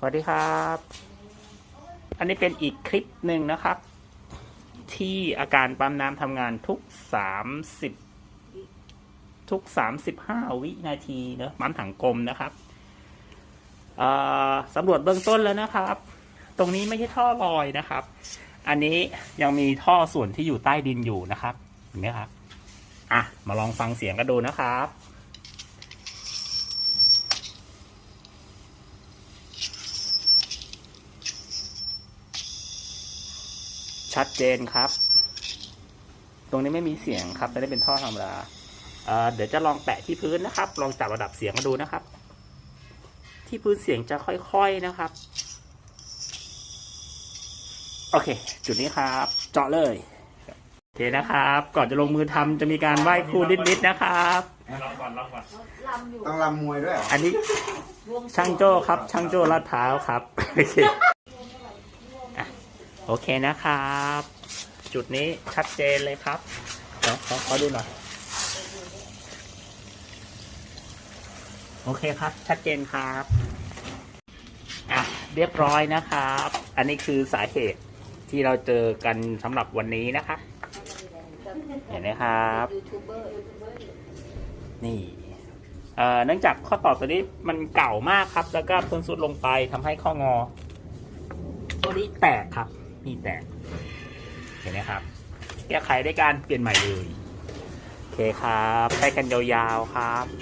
สวัสดีครับ อันนี้เป็นอีกคลิปหนึ่งนะครับ ที่อาการปั๊มน้ำทำงานทุกสามสิบทุกสามสิบห้าวินาทีเนอะปั๊มถังกลมนะครับสำรวจเบื้องต้นแล้วนะครับ ตรงนี้ไม่ใช่ท่อลอยนะครับ อันนี้ยังมีท่อส่วนที่อยู่ใต้ดินอยู่นะครับ เห็นไหมครับ อะ มาลองฟังเสียงกันดูนะครับ ชัดเจนครับ ตรงนี้ไม่มีเสียงครับจะได้เป็นท่อธรรมดาเอ่อเดี๋ยวจะลองแปะที่พื้นนะครับ ลองจับระดับเสียงมาดูนะครับ ที่พื้นเสียงจะค่อยๆนะครับ โอเค จุดนี้ครับ เจาะเลยโอเคนะครับ ก่อนจะลงมือทำจะมีการไหว้ครูนิดๆนะครับต้องรำมวยด้วยเหรออันนี้ช่างโจ้ครับ ช่างโจ้ลาดพร้าวครับโอเคอะ โอเคนะครับ จุดนี้ชัดเจนเลยครับขอขอขอดูหน่อยโอเคครับ ชัดเจนครับอะเรียบร้อยนะครับ อันนี้คือสาเหตุที่เราเจอกันสำหรับวันนี้นะครับเห็นไหมครับ นี่เอ่อเนื่องจากข้อต่อตัวนี้มันเก่ามากครับ แล้วก็เพิ่งสุดลงไปทำให้ข้องอ ตัวนี้แตกครับ นี่แตก เห็นไหมครับ แก้ไขด้วยการเปลี่ยนใหม่เลย โอเคครับใช้กันยาวๆครับ